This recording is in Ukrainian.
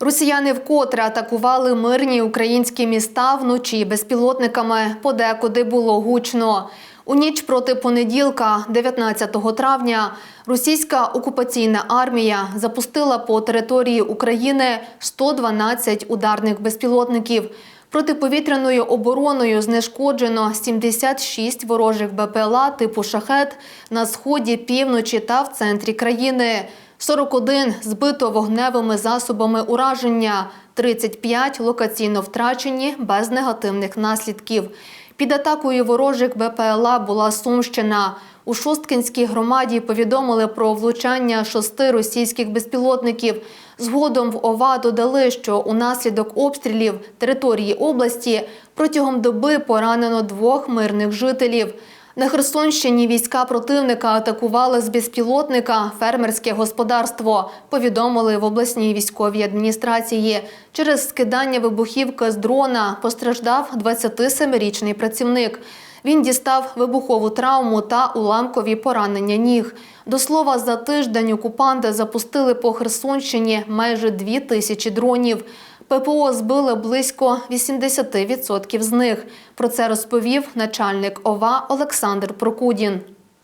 Росіяни вкотре атакували мирні українські міста вночі безпілотниками. Подекуди було гучно. У ніч проти понеділка, 19 травня, російська окупаційна армія запустила по території України 112 ударних безпілотників. Протиповітряною обороною знешкоджено 76 ворожих БПЛА типу «Шахет» на сході, півночі та в центрі країни. 41 збито вогневими засобами ураження, 35 локаційно втрачені без негативних наслідків. Під атакою ворожих БПЛА була Сумщина. У Шосткинській громаді повідомили про влучання шести російських безпілотників. Згодом в ОВА додали, що унаслідок обстрілів території області протягом доби поранено двох мирних жителів. На Херсонщині війська противника атакували з безпілотника фермерське господарство. Повідомили в обласній військовій адміністрації. Через скидання вибухівки з дрона постраждав 27-річний працівник. Він дістав вибухову травму та уламкові поранення ніг. До слова, за тиждень окупанти запустили по Херсонщині майже дві тисячі дронів. ППО збили близько 80% з них. Про це розповів начальник ОВА Олександр Прокудін.